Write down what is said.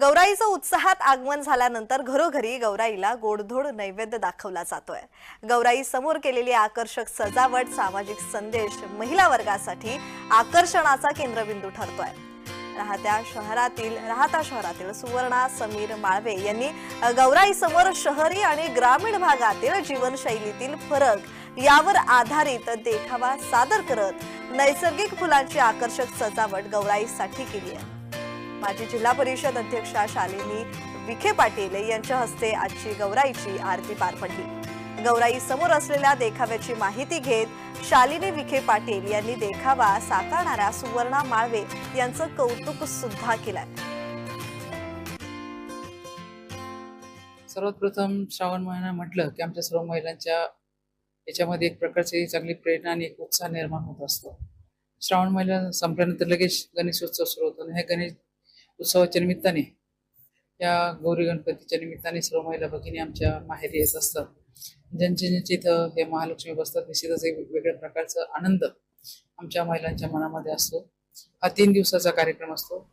गौराईचं उत्साहात आगमन झाल्यानंतर घरोघरी गौराईला गोडधोड नैवेद्य दाखवला जातोय. गौराई समोर केलेली आकर्षक सजावट सामाजिक संदेश महिला वर्गासाठी आकर्षणाचा केंद्रबिंदू ठरतोय. राहत्या शहरातील राहता शहरातील सुवर्णा समीर माळवे यांनी गौराई समोर शहरी आणि ग्रामीण भागातील जीवनशैलीतील फरक यावर आधारित देखावा सादर करत नैसर्गिक फुलांची आकर्षक सजावट गौराईसाठी केली आहे. माजी जिल्हा परिषद अध्यक्षा शालिनी विखे पाटील यांच्या हस्ते आजची गौराईची आरती पार पडली. गौराई समोर असलेल्या देखाव्याची माहिती घेत शालिनी विखे पाटील यांनी देखावा साकारणाऱ्या सुवर्णा माळवे यांचं कौतुक सुद्धा केलंय. सर्वात प्रथम श्रावण महिना म्हटलं की आमच्या सर्व महिलांच्या याच्यामध्ये एक प्रकारची चांगली प्रेरणा आणि एक उत्साह निर्माण होत असतो. श्रावण महिना संपल्यानंतर लगेच गणेशोत्सव सुरू होतो आणि हे गणेश उत्सवाच्या निमित्ताने या गौरी गणपतीच्या निमित्ताने सर्व महिला भगिनी आमच्या माहेरी येत असतात. ज्यांचे ज्यांचे इथं हे महालक्ष्मी बसतात निश्चितच एक वेगवेगळ्या प्रकारचा आनंद आमच्या महिलांच्या मनामध्ये असतो. हा तीन दिवसाचा कार्यक्रम असतो.